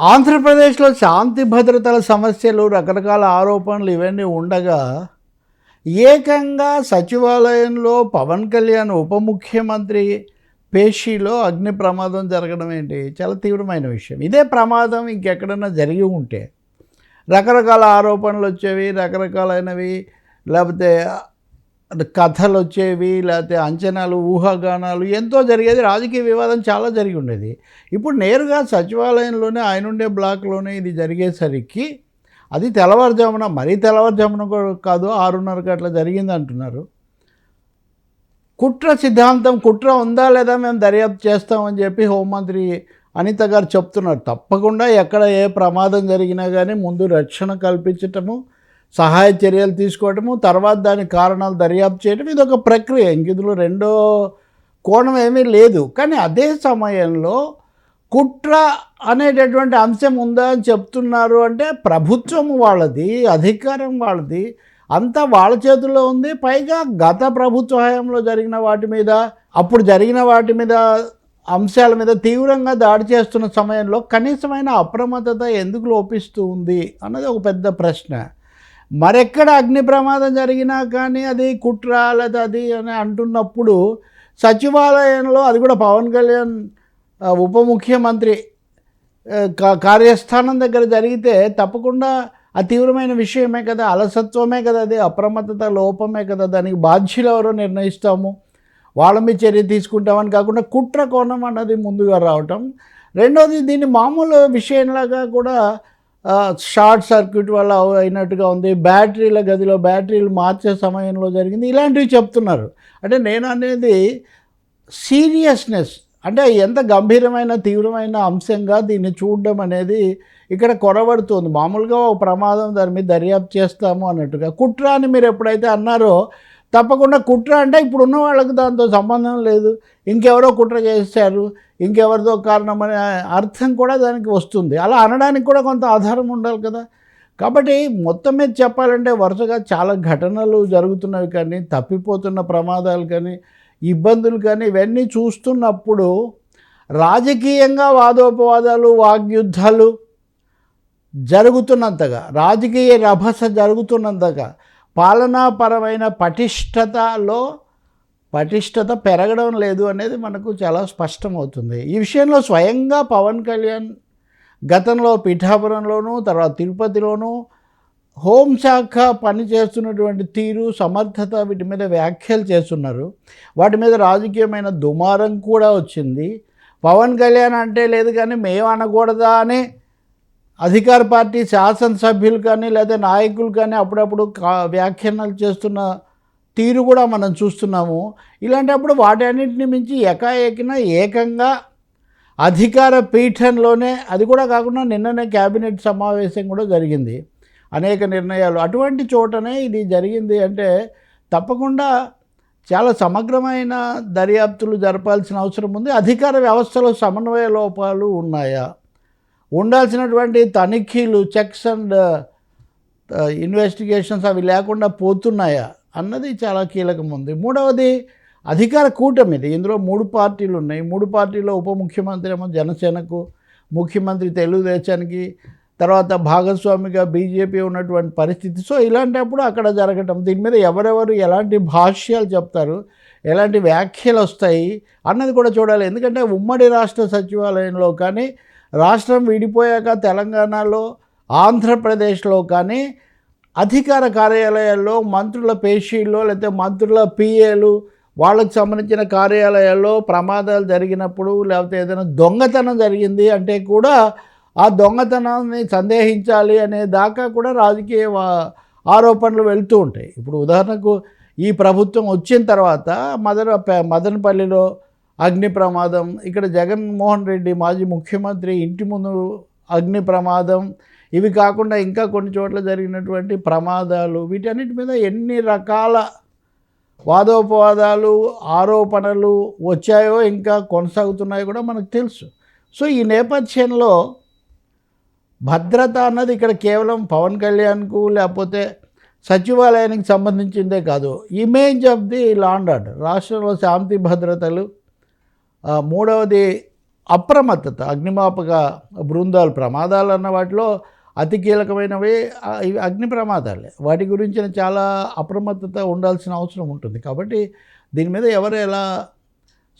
ఆంధ్రప్రదేశ్లో శాంతి భద్రతల సమస్యలు రకరకాల ఆరోపణలు ఇవన్నీ ఉండగా ఏకంగా సచివాలయంలో పవన్ కళ్యాణ్ ఉప ముఖ్యమంత్రి పేషీలో అగ్ని ప్రమాదం జరగడం ఏంటి? చాలా తీవ్రమైన విషయం. ఇదే ప్రమాదం ఇంకెక్కడన్నా జరిగి ఉంటే రకరకాల ఆరోపణలు వచ్చేవి రకరకాలైనవి లేకపోతే కథలు వచ్చేవి లేకపోతే అంచనాలు ఊహాగానాలు ఎంతో జరిగేది. రాజకీయ వివాదం చాలా జరిగి ఉండేది. ఇప్పుడు నేరుగా సచివాలయంలోనే ఆయన ఉండే బ్లాక్లోనే ఇది జరిగేసరికి అది తెల్లవారుజామున మరీ తెల్లవారుజామున కూడా కాదు ఆరున్నరకు అట్లా జరిగింది అంటున్నారు. కుట్ర సిద్ధాంతం కుట్ర ఉందా లేదా మేము దర్యాప్తు చేస్తామని చెప్పి హోంమంత్రి అనిత గారు చెప్తున్నారు. తప్పకుండా ఎక్కడ ఏ ప్రమాదం జరిగినా కానీ ముందు రక్షణ కల్పించటము సహాయ చర్యలు తీసుకోవటము తర్వాత దాని కారణాలు దర్యాప్తు చేయడం ఇది ఒక ప్రక్రియ. ఇందులో రెండో కోణం ఏమీ లేదు. కానీ అదే సమయంలో కుట్ర అనేటటువంటి అంశం ఉందా అని చెప్తున్నారు అంటే ప్రభుత్వం వాళ్ళది అధికారం వాళ్ళది అంతా వాళ్ళ చేతుల్లో ఉంది. పైగా గత ప్రభుత్వ హయాంలో జరిగిన వాటి మీద అప్పుడు జరిగిన వాటి మీద అంశాల మీద తీవ్రంగా దాడి చేస్తున్న సమయంలో కనీసమైన అప్రమత్తత ఎందుకు లోపిస్తూ ఉంది అన్నది ఒక పెద్ద ప్రశ్న. మరెక్కడ అగ్ని ప్రమాదం జరిగినా కానీ అది కుట్ర లేదా అది అని అంటున్నప్పుడు సచివాలయంలో అది కూడా పవన్ కళ్యాణ్ ఉప ముఖ్యమంత్రి కా- కార్యస్థానం దగ్గర జరిగితే తప్పకుండా ఆ తీవ్రమైన విషయమే కదా అలసత్వమే కదా అది అప్రమత్తత లోపమే కదా దానికి బాధ్యులు ఎవరో నిర్ణయిస్తాము వాళ్ళ మీద చర్య తీసుకుంటామని కాకుండా కుట్ర కోణం అన్నది ముందుగా రావటం. రెండోది దీన్ని మామూలు విషయంలాగా కూడా షార్ట్ సర్క్యూట్ వల్ల అయినట్టుగా ఉంది. బ్యాటరీల గదిలో బ్యాటరీలు మార్చే సమయంలో జరిగింది. ఇలాంటివి చెప్తున్నారు. అంటే నేను అనేది సీరియస్నెస్ అంటే ఎంత గంభీరమైన తీవ్రమైన అంశంగా దీన్ని చూడడం అనేది ఇక్కడ కొరబడుతుంది. మామూలుగా ఒక ప్రమాదం దాని మీద దర్యాప్తు చేస్తాము అన్నట్టుగా. కుట్ర అని మీరు ఎప్పుడైతే అన్నారో తప్పకుండా కుట్ర అంటే ఇప్పుడు ఉన్న వాళ్ళకి దాంతో సంబంధం లేదు. ఇంకెవరో కుట్ర చేశారు. ఇంకెవరితో కారణం అనే అర్థం కూడా దానికి వస్తుంది. అలా అనడానికి కూడా కొంత ఆధారం ఉండాలి కదా. కాబట్టి మొత్తం మీద చెప్పాలంటే వరుసగా చాలా ఘటనలు జరుగుతున్నవి కానీ తప్పిపోతున్న ప్రమాదాలు కానీ ఇబ్బందులు కానీ ఇవన్నీ చూస్తున్నప్పుడు రాజకీయంగా వాదోపవాదాలు వాగ్యుద్ధాలు జరుగుతున్నంతగా రాజకీయ రభస జరుగుతున్నంతగా పాలనాపరమైన పటిష్టతలో పటిష్టత పెరగడం లేదు అనేది మనకు చాలా స్పష్టమవుతుంది. ఈ విషయంలో స్వయంగా పవన్ కళ్యాణ్ గతంలో పీఠాపురంలోనూ తర్వాత తిరుపతిలోనూ హోంశాఖ పనిచేస్తున్నటువంటి తీరు సమర్థత వీటి మీద వ్యాఖ్యలు చేస్తున్నారు. వాటి మీద రాజకీయమైన దుమారం కూడా వచ్చింది. పవన్ కళ్యాణ్ అంటే లేదు కానీ మేము అనకూడదా అనే అధికార పార్టీ శాసనసభ్యులు కానీ లేదా నాయకులు కానీ అప్పుడప్పుడు కా వ్యాఖ్యానాలు చేస్తున్న తీరు కూడా మనం చూస్తున్నాము. ఇలాంటప్పుడు వాటన్నింటిని మించి ఎకాఏకిన ఏకంగా అధికార పీఠంలోనే అది కూడా కాకుండా నిన్ననే క్యాబినెట్ సమావేశం కూడా జరిగింది. అనేక నిర్ణయాలు. అటువంటి చోటనే ఇది జరిగింది అంటే తప్పకుండా చాలా సమగ్రమైన దర్యాప్తులు జరపాల్సిన అవసరం ఉంది. అధికార వ్యవస్థలో సమన్వయ లోపాలు ఉన్నాయా? ఉండాల్సినటువంటి తనిఖీలు చెక్స్ అండ్ ఇన్వెస్టిగేషన్స్ అవి లేకుండా పోతున్నాయా అన్నది చాలా కీలకం ఉంది. మూడవది అధికార కూటమి ఇది. ఇందులో మూడు పార్టీలు ఉన్నాయి. మూడు పార్టీలో ఉప ముఖ్యమంత్రి ఏమో జనసేనకు ముఖ్యమంత్రి తెలుగుదేశానికి తర్వాత భాగస్వామిగా బీజేపీ ఉన్నటువంటి పరిస్థితి. సో ఇలాంటప్పుడు అక్కడ జరగటం దీని మీద ఎవరెవరు ఎలాంటి భాష్యాలు చెప్తారు ఎలాంటి వ్యాఖ్యలు వస్తాయి అన్నది కూడా చూడాలి. ఎందుకంటే ఉమ్మడి రాష్ట్ర సచివాలయంలో కానీ రాష్ట్రం విడిపోయాక తెలంగాణలో ఆంధ్రప్రదేశ్లో కానీ అధికార కార్యాలయాల్లో మంత్రుల పేషీల్లో లేకపోతే మంత్రుల పిఏలు వాళ్ళకు సంబంధించిన కార్యాలయాల్లో ప్రమాదాలు జరిగినప్పుడు లేకపోతే ఏదైనా దొంగతనం జరిగింది అంటే కూడా ఆ దొంగతనాన్ని సందేహించాలి అనే దాకా కూడా రాజకీయ ఆరోపణలు వెళ్తూ ఉంటాయి. ఇప్పుడు ఉదాహరణకు ఈ ప్రభుత్వం వచ్చిన తర్వాత మదన మదనపల్లిలో అగ్ని ప్రమాదం. ఇక్కడ జగన్మోహన్ రెడ్డి మాజీ ముఖ్యమంత్రి ఇంటి ముందు అగ్ని ప్రమాదం. ఇవి కాకుండా ఇంకా కొన్ని చోట్ల జరిగినటువంటి ప్రమాదాలు. వీటన్నిటి మీద ఎన్ని రకాల వాదోపవాదాలు ఆరోపణలు వచ్చాయో ఇంకా కొనసాగుతున్నాయో కూడా మనకు తెలుసు. సో ఈ నేపథ్యంలో భద్రత అన్నది ఇక్కడ కేవలం పవన్ కళ్యాణ్కు లేకపోతే సచివాలయానికి సంబంధించిందే కాదు. Image of the land order రాష్ట్రంలో శాంతి భద్రతలు మూడవది అప్రమత్తత అగ్నిమాపక బృందాలు ప్రమాదాలు అన్న వాటిలో అతి కీలకమైనవి ఇవి అగ్ని ప్రమాదాలే. వాటి గురించిన చాలా అప్రమత్తత ఉండాల్సిన అవసరం ఉంటుంది. కాబట్టి దీని మీద ఎవరు ఎలా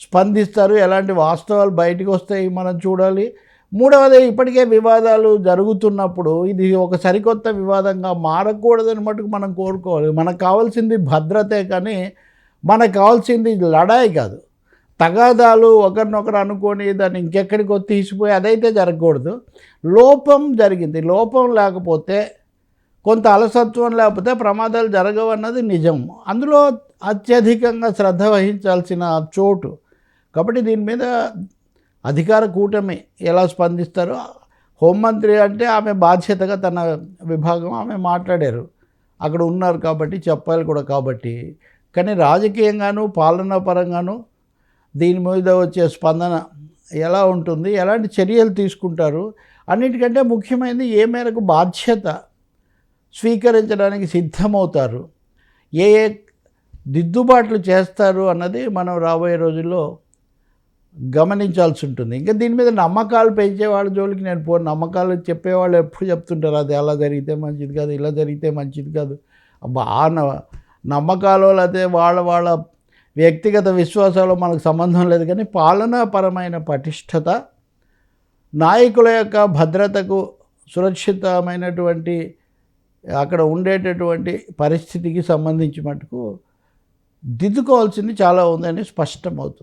స్పందిస్తారు? ఎలాంటి వాస్తవాలు బయటకు వస్తాయి మనం చూడాలి. మూడవది ఇప్పటికే వివాదాలు జరుగుతున్నప్పుడు ఇది ఒక సరికొత్త వివాదంగా మారకూడదని మటుకు మనం కోరుకోవాలి. మనకు కావాల్సింది భద్రతే కానీ మనకు కావాల్సింది లడాయి కాదు. తగాదాలు ఒకరినొకరు అనుకొని దాన్ని ఇంకెక్కడికో తీసిపోయి అదైతే జరగకూడదు. లోపం జరిగింది. లోపం లేకపోతే కొంత అలసత్వం లేకపోతే ప్రమాదాలు జరగవన్నది నిజం. అందులో అత్యధికంగా శ్రద్ధ వహించాల్సిన చోటు కాబట్టి దీని మీద అధికార కూటమి ఎలా స్పందిస్తారో హోంమంత్రి అంటే ఆమె బాధ్యతగా తన విభాగం ఆమె మాట్లాడారు. అక్కడ ఉన్నారు కాబట్టి చెప్పాలి కూడా కాబట్టి. కానీ రాజకీయంగాను పాలనా పరంగాను దీని మీద వచ్చే స్పందన ఎలా ఉంటుంది? ఎలాంటి చర్యలు తీసుకుంటారు? అన్నిటికంటే ముఖ్యమైనది ఏ మేరకు బాధ్యత స్వీకరించడానికి సిద్ధమవుతారు? ఏ ఏ దిద్దుబాట్లు చేస్తారు అన్నది మనం రాబోయే రోజుల్లో గమనించాల్సి ఉంటుంది. ఇంకా దీని మీద నమ్మకాలు పెంచే వాళ్ళ జోలికి నేను పో నమ్మకాలు చెప్పేవాళ్ళు ఎప్పుడు చెప్తుంటారు అది అలా జరిగితే మంచిది కాదు ఇలా జరిగితే మంచిది కాదు. బాగా న- నమ్మకాలు లేకపోతే వాళ్ళ వాళ్ళ వ్యక్తిగత విశ్వాసాలు మనకు సంబంధం లేదు కానీ పాలనాపరమైన పటిష్టత నాయకుల యొక్క భద్రతకు సురక్షితమైనటువంటి అక్కడ ఉండేటటువంటి పరిస్థితికి సంబంధించి మటుకు దిద్దుకోవాల్సింది చాలా ఉందని స్పష్టమవుతుంది.